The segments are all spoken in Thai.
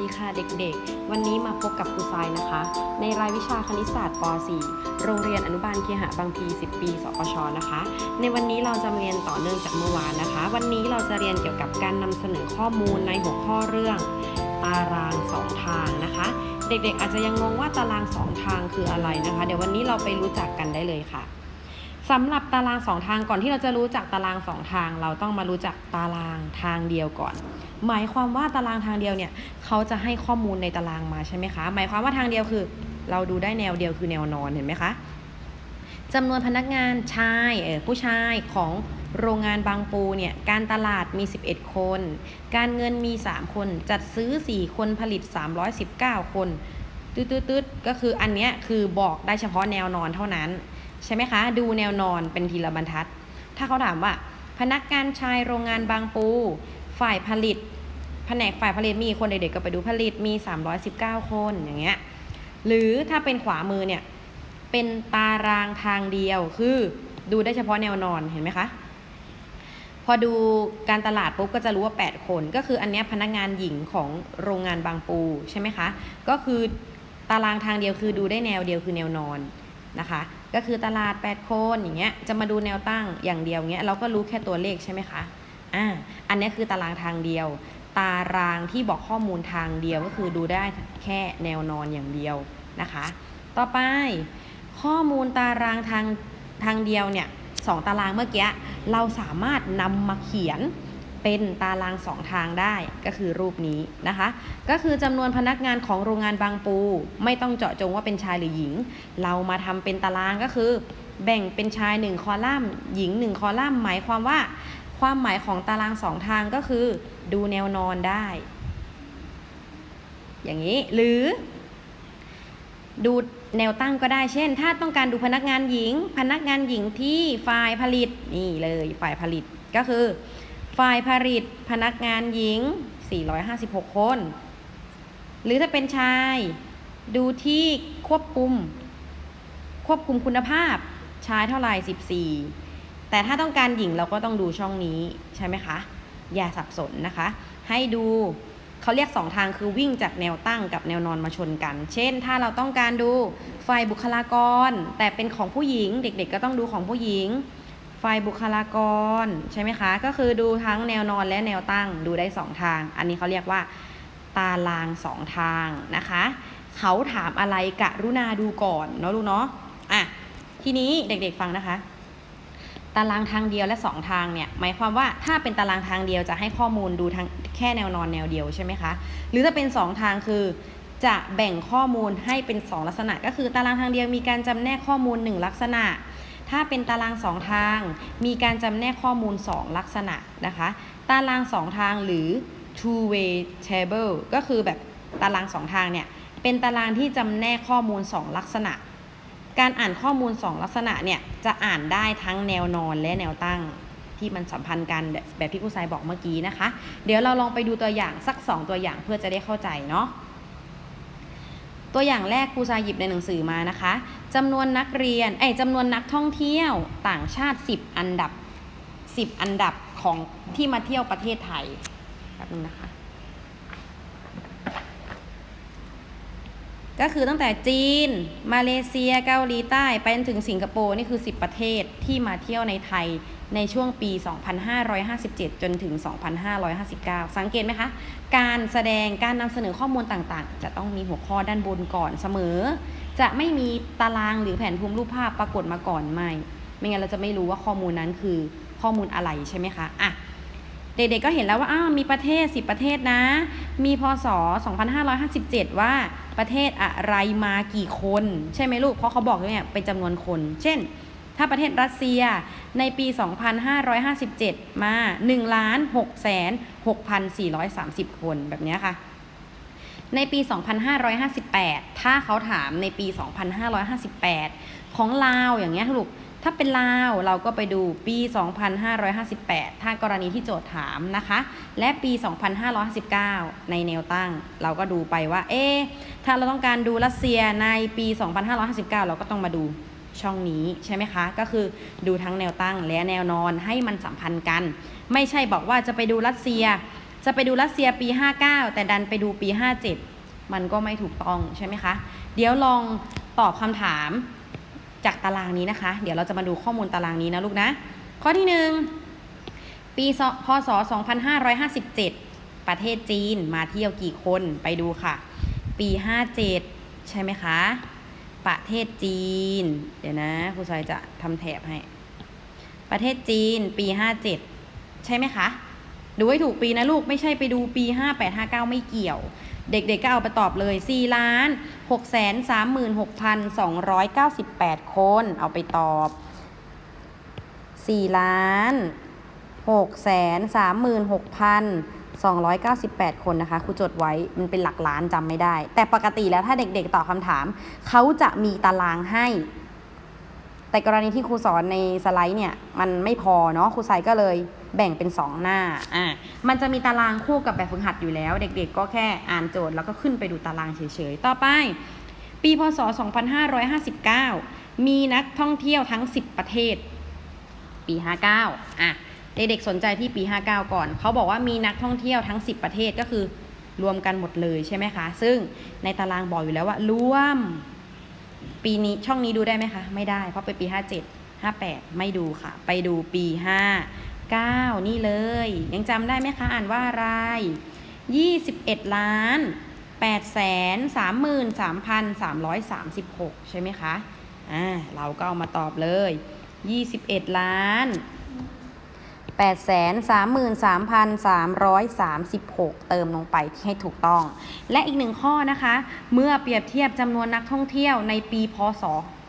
ดีค่ะเด็กๆ วันนี้มาพบกับครูทรายนะคะ ในรายวิชาคณิตศาสตร์ป .4 โรงเรียนอนุบาลเคหะบางพี 10 ปีสปชนะคะ ในวันนี้เราจะเรียนต่อเนื่องจากเมื่อวานนะคะ วันนี้เราจะเรียนเกี่ยวกับการนำเสนอข้อมูลในหัวข้อเรื่อง ตารางสองทางนะคะ เด็กๆ อาจจะยังงงว่าตารางสองทางคืออะไรนะคะ เดี๋ยววันนี้เราไปรู้จักกันได้เลยค่ะ สำหรับตารางสองทางก่อนที่เราจะรู้จักตารางสองทาง เราต้องมารู้จักตารางทางเดียวก่อน หมายความว่าตารางทางเดียวเนี่ยเขาจะให้ข้อมูลในตารางมาใช่ไหมคะ หมายความว่าทางเดียวคือ เราดูได้แนวเดียวคือแนวนอนเห็นไหมคะจำนวนพนักงานชายเออผู้ชายของโรงงานบางปูเนี่ยการตลาดมี 11 คน การเงินมี 3 คน จัดซื้อ 4 คนผลิต 319 คนตืดๆๆก็คืออันเนี้ยคือบอกได้เฉพาะแนวนอนเท่านั้น ใช่ไหมคะ ดูแนวนอนเป็นทีละบรรทัด ถ้าเขาถามว่า พนักงานชายโรงงานบางปู ฝ่ายผลิต แผนกฝ่ายผลิตมีคนเด็กๆก็ไปดูผลิตมี 319 คนอย่างเงี้ยหรือถ้าเป็นขวามือเนี่ยเป็นตารางทางเดียวคือดูได้เฉพาะแนวนอนเห็นไหมคะพอดูการตลาดปุ๊บก็จะรู้ว่า 8 คน ก็คืออันเนี้ยพนักงานหญิงของโรงงานบางปูใช่ไหมคะ ก็คือตารางทางเดียวคือดูได้แนวเดียวคือแนวนอน นะคะ ก็คือตลาด8คนอย่างเงี้ยจะมาดูแนวตั้งอย่างเดียวเงี้ยเราก็รู้แค่ตัวเลขใช่ไหมคะอ่าอันนี้คือตารางทางเดียว ตารางที่บอกข้อมูลทางเดียวก็คือดูได้แค่แนวนอนอย่างเดียวนะคะ ต่อไปข้อมูลตารางทางทางเดียวเนี่ยสองตารางเมื่อกี้เราสามารถนำมาเขียน เป็นตารางสองทางได้ก็คือรูปนี้นะคะ ก็คือจำนวนพนักงานของโรงงานบางปู ไม่ต้องเจาะจงว่าเป็นชายหรือหญิง เรามาทำเป็นตารางก็คือ แบ่งเป็นชายหนึ่งคอลัมน์ หญิงหนึ่งคอลัมน์ หมายความว่า ความหมายของตารางสองทางก็คือ ดูแนวนอนได้ อย่างนี้หรือดูแนวตั้งก็ได้ เช่น ถ้าต้องการดูพนักงานหญิง พนักงานหญิงที่ฝ่ายผลิตนี่เลยฝ่ายผลิตก็คือ ฝ่ายผลิตพนักงานหญิง 456 คน หรือถ้าเป็นชาย ดูที่ควบคุม ควบคุมคุณภาพชายเท่าไหร่ 14 แต่ถ้าต้องการหญิงเราก็ต้องดูช่องนี้ใช่ไหมคะ อย่าสับสนนะคะ ให้ดูเขาเรียกสองทางคือวิ่งจากแนวตั้งกับแนวนอนมาชนกัน เช่น ถ้าเราต้องการดูฝ่ายบุคลากร แต่เป็นของผู้หญิง เด็กๆก็ต้องดูของผู้หญิง ฝ่ายบุคลากรใช่ไหมคะ ก็คือดูทั้งแนวนอนและแนวตั้งดูได้สองทาง อันนี้เขาเรียกว่า ตารางสองทางนะคะ เขาถามอะไรกะรุณาดูก่อนเนาะลูกเนาะอะทีนี้เด็กๆฟังนะคะ ตารางทางเดียวและ 2 ทางเนี่ยหมายความว่าถ้าเป็นตารางทางเดียวจะให้ข้อมูลดูทางแค่แนวนอนแนวเดียวใช่ไหมคะหรือถ้าเป็น 2 ทางคือจะแบ่งข้อมูลให้เป็น 2 ลักษณะ ก็คือตารางทางเดียวมีการจำแนกข้อมูล 1 ลักษณะ ถ้าเป็นตาราง 2 ทาง มีการจำแนกข้อมูล 2 ลักษณะนะคะ ตาราง 2 ทางหรือ two way table ก็คือแบบตาราง 2 ทางเนี่ย เป็นตารางที่จำแนกข้อมูล 2 ลักษณะ การอ่านข้อมูล 2 ลักษณะเนี่ย จะอ่านได้ทั้งแนวนอนและแนวตั้งที่มันสัมพันธ์กันแบบแบบที่ครูทรายบอกเมื่อกี้นะคะ เดี๋ยวเราลองไปดูตัวอย่างสัก 2 ตัวอย่างเพื่อจะได้เข้าใจเนาะ ตัวอย่างแรกครูซาหยิบในหนังสือมานะคะจำนวนนักเรียนไอ้ยจำนวนนักท่องเที่ยวต่างชาติ 10 อันดับ 10 อันดับของที่มาเที่ยวประเทศไทยแบบนึงนะคะ ก็คือตั้งแต่จีน มาเลเซีย เกาหลีใต้ ไปจนถึงสิงคโปร์นี่คือ 10 ประเทศที่มาเที่ยวในไทยในช่วงปี 2557 จนถึง 2559 สังเกตไหมคะ การแสดงการนำเสนอข้อมูลต่างๆ จะต้องมีหัวข้อด้านบนก่อนเสมอ จะไม่มีตารางหรือแผนภูมิรูปภาพปรากฏมาก่อนไม่ ไม่งั้นเราจะไม่รู้ว่าข้อมูลนั้นคือข้อมูลอะไรใช่ไหมคะอะเด็กๆก็เห็นแล้วว่าอ้าวมีประเทศ 10 ประเทศนะ มีพศ 2557 ว่า ประเทศอะไรมากี่คน ใช่ไหมลูก เพราะเขาบอกเนี่ยเป็นจำนวนคน เช่น ถ้าประเทศรัสเซียในปี 2557 มา1ล้าน6แสน6,430 คนแบบนี้ค่ะ ในปี 2558 ถ้าเขาถามในปี 2558 ของลาวอย่างเงี้ยลูก ถ้าเป็นลาวเราก็ไปดูปี 2558 ถ้ากรณีที่โจทย์ถามนะคะ และปี 2559 ในแนวตั้ง เราก็ดูไปว่า เอ๊ถ้าเราต้องการดูรัสเซียในปี 2559 เราก็ต้องมาดูช่องนี้ใช่ไหมคะ ก็คือดูทั้งแนวตั้งและแนวนอนให้มันสัมพันธ์กัน ไม่ใช่บอกว่าจะไปดูรัสเซีย จะไปดูรัสเซียปี 59 แต่ดันไปดูปี 57 มันก็ไม่ถูกต้องใช่ไหมคะ เดี๋ยวลองตอบคำถาม จากตารางนี้นะคะ เดี๋ยวเราจะมาดูข้อมูลตารางนี้นะลูกนะ ข้อที่หนึ่งปีศพศ 2557 ประเทศจีนมาเที่ยวกี่คนไปดูค่ะ ปี 57 ใช่ไหมคะ ประเทศจีน เดี๋ยวนะครูซอยจะทำแถบให้ ประเทศจีนปี 57 ใช่ไหมคะ ดูให้ถูกปีนะลูกไม่ใช่ไปดูปี 58 59 ไม่เกี่ยว เด็กๆก็เอาไปตอบเลย4ล้าน6แสน36,298 คน เอาไปตอบ4ล้าน6แสน36,298 คนนะคะครูจดไว้มันเป็นหลักล้านจำไม่ได้ แต่ปกติแล้วถ้าเด็กๆตอบคำถาม เขาจะมีตารางให้ แต่กรณีที่ครูสอนในสไลด์เนี่ยมันไม่พอเนาะครูไซก็เลยแบ่งเป็น 2 หน้าอะมันจะมีตารางคู่กับแบบฝึกหัดอยู่แล้ว เด็กๆ ก็แค่อ่านโจทย์แล้วก็ขึ้นไปดูตารางเฉยๆ ต่อไป ปีพศ 2559 มีนักท่องเที่ยวทั้ง 10 ประเทศ ปี 59อะเด็กๆสนใจที่ปี 59 ก่อน เขาบอกว่ามีนักท่องเที่ยวทั้ง 10 ประเทศก็คือรวมกันหมดเลยใช่ไหมคะ ซึ่งในตารางบอกอยู่แล้วว่ารวม ปีนี้ช่องนี้ดูได้ไหมคะ ไม่ได้ เพราะไปปี 57 58 ไม่ดูค่ะ ไปดูปี 59 นี่เลย ยังจำได้ไหมคะ อ่านว่าอะไร21 ล้าน8แสน33,336 ใช่ไหมคะ อ่า เราก็เอามาตอบเลย 21 ล้าน8 3 3 3 3 6 เติมลงไปให้ถูกต้อง และอีกหนึ่งข้อนะคะ เมื่อเปรียบเทียบจำนวนนักท่องเที่ยวในปีพศ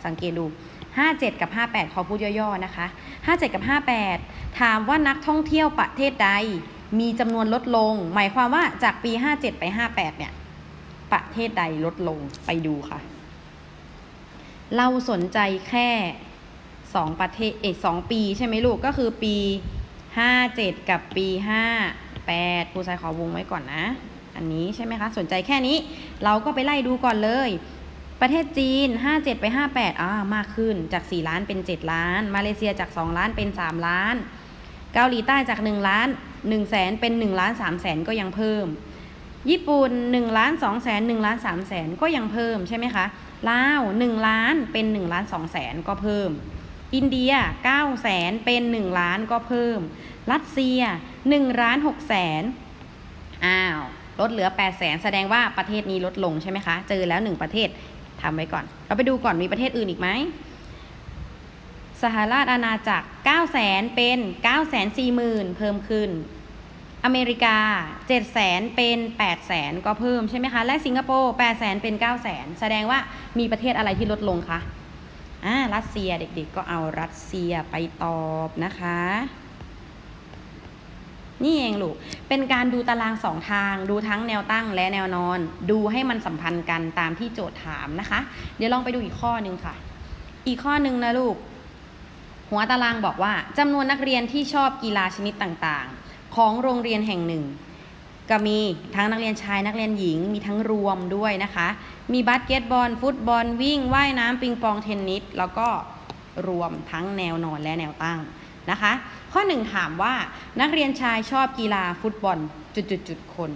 สังเกตดู 57 กับ 58 ขอพูดย่อๆนะคะ 57 กับ 58 ถามว่านักท่องเที่ยวประเทศใดมีจำนวนลดลง หมายความว่าจากปี 57 ไป 58 เนี่ย ประเทศใดลดลงไปดูค่ะ เราสนใจแค่สองประเทศเอกสองปีใช่ไหมลูกก็คือปี 57กับปี58ครูชายขอวงไว้ก่อนนะ อันนี้ใช่ไหมคะ สนใจแค่นี้ เราก็ไปไล่ดูก่อนเลย ประเทศจีน 57 ไป 58อ่ามากขึ้นจาก 4 ล้านเป็น 7 ล้าน มาเลเซียจาก 2 ล้านเป็น 3 ล้าน เกาหลีใต้จาก 1 ล้าน1แสนเป็น1ล้าน3แสนก็ยังเพิ่ม ญี่ปุ่น1ล้าน2แสน1ล้าน3แสนก็ยังเพิ่มใช่ไหมคะลาว1ล้านเป็น1ล้าน2แสนก็เพิ่ม อินเดีย9แสนเป็น 1 ล้านก็เพิ่ม รัสเซีย1ล้าน6แสนอ้าว ลดเหลือ8แสนแสดงว่าประเทศนี้ลดลงใช่ไหมคะ เจอแล้ว 1 ประเทศทำไว้ก่อน เราไปดูก่อนมีประเทศอื่นอีกไหมสหราชอาณาจักร9แสนเป็น9แสน4หมื่นเพิ่มขึ้น อเมริกา7แสนเป็น8แสนก็เพิ่มใช่ไหมคะ และสิงคโปร์8แสนเป็น9แสนแสดงว่ามีประเทศอะไรที่ลดลงคะ อ่ารัสเซียเด็กๆก็เอารัสเซียไปตอบนะคะ นี่เองลูก เป็นการดูตารางสองทาง ดูทั้งแนวตั้งและแนวนอน ดูให้มันสัมพันธ์กันตามที่โจทย์ถามนะคะ เดี๋ยวลองไปดูอีกข้อหนึ่งค่ะ อีกข้อหนึ่งนะลูก หัวตารางบอกว่าจำนวนนักเรียนที่ชอบกีฬาชนิดต่างๆ ของโรงเรียนแห่งหนึ่ง ก็มีทั้งนักเรียนชายนักเรียนหญิงมีทั้งรวมด้วยนะคะ มีบาสเกตบอล ฟุตบอลวิ่งว่ายน้ำปิงปองเทนนิสแล้วก็รวมทั้งแนวนอนและแนวตั้งนะคะ ข้อหนึ่งถามว่านักเรียนชายชอบกีฬาฟุตบอลจุดๆๆคน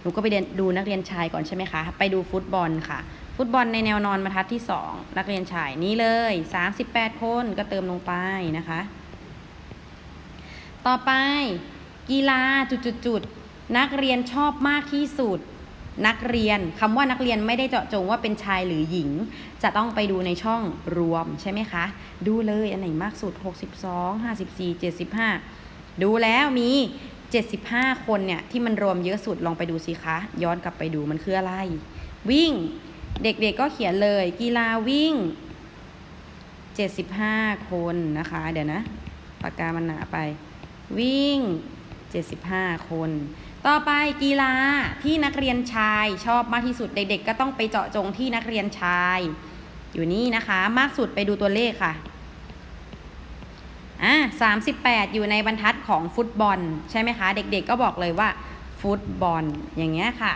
หนูก็ไปเรียนดูนักเรียนชายก่อนใช่ไหมคะ ไปดูฟุตบอลค่ะ ฟุตบอลในแนวนอนบรรทัดที่ 2 นักเรียนชายนี่เลย 38 คนก็เติมลงไปนะคะ ต่อไปกีฬาจุดๆๆ นักเรียนชอบมากที่สุด นักเรียนคำว่านักเรียนไม่ได้เจาะจงว่าเป็นชายหรือหญิง จะต้องไปดูในช่องรวมใช่ไหมคะ ดูเลยอันไหนมากสุด 62 54 75 ดูแล้วมี 75 คนเนี่ยที่มันรวมเยอะสุดลองไปดูสิคะ ย้อนกลับไปดูมันคืออะไร วิ่ง เด็กๆก็เขียนเลย กีฬาวิ่ง 75 คนนะคะ เดี๋ยวนะปากกามันหนาไป วิ่ง 75 คน ต่อไปกีฬาที่นักเรียนชายชอบมากที่สุดเด็ก ๆ ก็ต้องไปเจาะจงที่นักเรียนชาย อยู่นี่นะคะ มากสุดไปดูตัวเลขค่ะอะ38อยู่ในบรรทัดของฟุตบอล ใช่ไหมคะ เด็กๆก็บอกเลยว่า ฟุตบอลอย่างเงี้ยค่ะ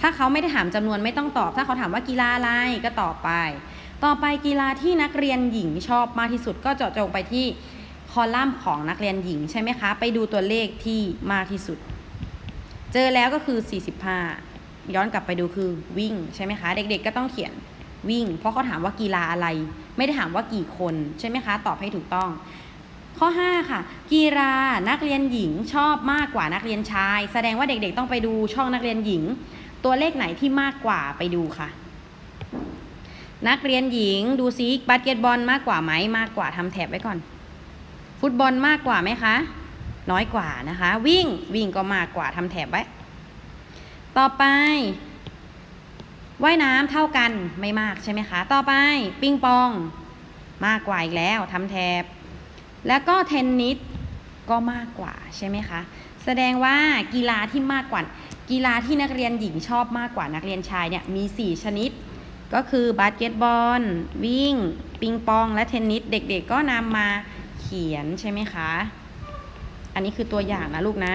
ถ้าเขาไม่ได้ถามจำนวนไม่ต้องตอบ ถ้าเขาถามว่ากีฬาอะไรก็ตอบไป ต่อไปกีฬาที่นักเรียนหญิงชอบมากที่สุดก็เจาะจงไปที่คอลัมน์ของนักเรียนหญิงใช่ไหมคะ ไปดูตัวเลขที่มากที่สุด เจอแล้วก็คือ 45 ย้อนกลับไปดูคือวิ่งใช่ไหมคะ เด็กๆก็ต้องเขียนวิ่ง เพราะเขาถามว่ากีฬาอะไร ไม่ได้ถามว่ากี่คนใช่ไหมคะ ตอบให้ถูกต้อง ข้อ 5 ค่ะ กีฬานักเรียนหญิงชอบมากกว่านักเรียนชาย แสดงว่าเด็กๆต้องไปดูช่องนักเรียนหญิง ตัวเลขไหนที่มากกว่าไปดูค่ะ นักเรียนหญิงดูซิบาสเกตบอลมากกว่าไหมมากกว่าทำแถบไว้ก่อน ฟุตบอลมากกว่าไหมคะ น้อยกว่านะคะ วิ่งวิ่งก็มากกว่าทำแถบไว้ ต่อไปว่ายน้ำเท่ากันไม่มากใช่ไหมคะ ต่อไปปิงปองมากกว่าอีกแล้วทำแถบ แล้วก็เทนนิสก็มากกว่าใช่ไหมคะ แสดงว่ากีฬาที่มากกว่า กีฬาที่นักเรียนหญิงชอบมากกว่านักเรียนชายเนี่ยมี 4 ชนิด ก็คือบาสเกตบอล วิ่ง ปิงปอง และเทนนิสเด็กๆก็นำมาเขียนใช่ไหมคะ อันนี้คือตัวอย่างนะลูกนะ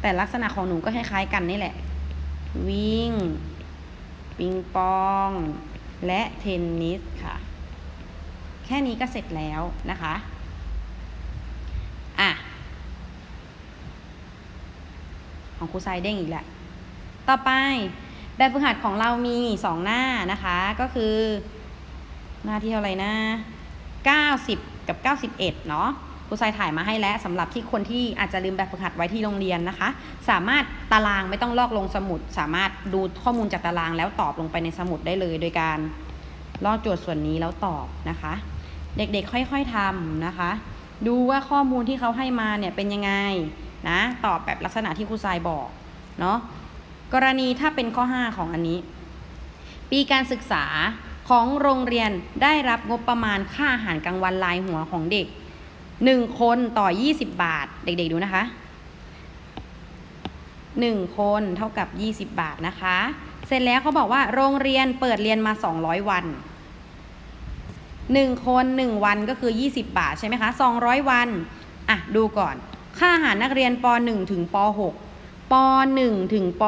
แต่ลักษณะของหนูก็คล้ายๆกันนี่แหละ วิ่ง ปิงปอง และเทนนิสค่ะ แค่นี้ก็เสร็จแล้วนะคะ อะ ของครูทรายเด้งอีกแหละ ต่อไปแบบฝึกหัดของเรามีสองหน้านะคะ ก็คือหน้าที่เท่าไหร่นะ90 กับ 91 เนาะ ครูทรายถ่ายมาให้แล้วสำหรับที่คนที่อาจจะลืมแบบฝึกหัดไว้ที่โรงเรียนนะคะ สามารถตารางไม่ต้องลอกลงสมุด สามารถดูข้อมูลจากตารางแล้วตอบลงไปในสมุดได้เลย โดยการลอกโจทย์ส่วนนี้แล้วตอบนะคะ เด็กๆค่อยๆทำนะคะ ดูว่าข้อมูลที่เขาให้มาเนี่ยเป็นยังไงนะตอบแบบลักษณะที่ครูทรายบอกเนาะกรณีถ้าเป็นข้อ 5 ของอันนี้ ปีการศึกษาของโรงเรียนได้รับงบประมาณค่าอาหารกลางวันรายหัวของเด็ก 1คนต่อ20บาท เด็กๆดูนะคะ1คนเท่ากับ20บาทนะคะ เสร็จแล้วเขาบอกว่าโรงเรียนเปิดเรียนมา200วัน1คน1วันก็คือ20บาทใช่ไหมคะ200วันอะดูก่อน ค่าอาหารนักเรียนป .1 ถึงป .6 ป .1 ถึงป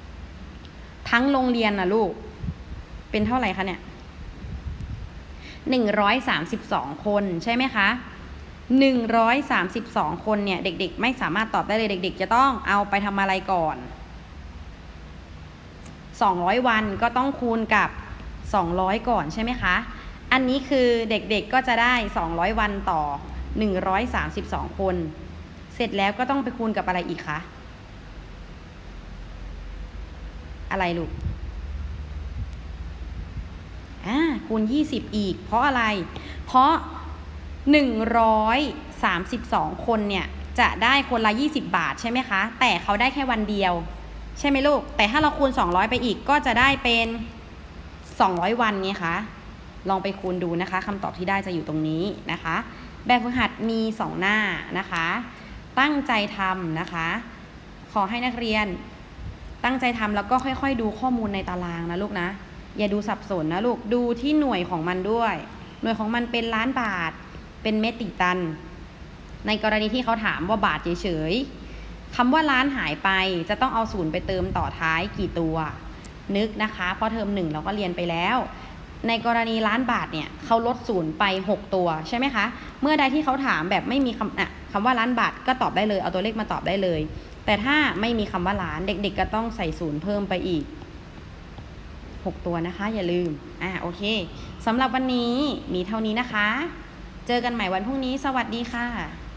.6 ทั้งโรงเรียนนะลูก เป็นเท่าไหร่คะเนี่ย132คนใช่ไหมคะ 132 คนเนี่ย เด็ก ๆ ไม่สามารถตอบได้เลยเด็ก ๆ จะต้องเอาไปทำอะไรก่อน 200 วันก็ต้องคูณกับ 200 ก่อนใช่ไหมคะ อันนี้คือเด็กๆก็จะได้ 200 วันต่อ 132 คน เสร็จแล้วก็ต้องไปคูณกับอะไรอีกคะ อะไรลูกอ่าคูณ 20 อีก เพราะอะไร เพราะ 132 คนเนี่ยจะได้คนละ 20 บาทใช่ไหมคะ แต่เขาได้แค่วันเดียว ใช่ไหมลูก แต่ถ้าเราคูณ 200 ไปอีกก็จะได้เป็น 200 วันไงคะ ลองไปคูณดูนะคะคำตอบที่ได้จะอยู่ตรงนี้นะคะ แบบฝึกหัดมี 2 หน้านะคะ ตั้งใจทำนะคะ ขอให้นักเรียนตั้งใจทำแล้วก็ค่อย ๆ ดูข้อมูลในตารางนะลูกนะ อย่าดูสับสนนะลูก ดูที่หน่วยของมันด้วย หน่วยของมันเป็นล้านบาท เป็นเมติตัน ในกรณีที่เขาถามว่าบาทเฉยๆคำว่าล้านหายไปจะต้องเอาศูนย์ไปเติมต่อท้ายกี่ตัว นึกนะคะ เพราะเทอมหนึ่งเราก็เรียนไปแล้วในกรณีล้านบาทเนี่ยเขาลดศูนย์ไป 6 ตัวใช่ไหมคะ เมื่อใดที่เขาถามแบบไม่มีคำอะคำว่าล้านบาทก็ตอบได้เลย เอาตัวเลขมาตอบได้เลย แต่ถ้าไม่มีคำว่าล้านเด็ก ๆ ก็ต้องใส่ศูนย์เพิ่มไปอีก 6 ตัวนะคะ อย่าลืมอ่าโอเคสำหรับวันนี้มีเท่านี้นะคะ เจอกันใหม่วันพรุ่งนี้ สวัสดีค่ะ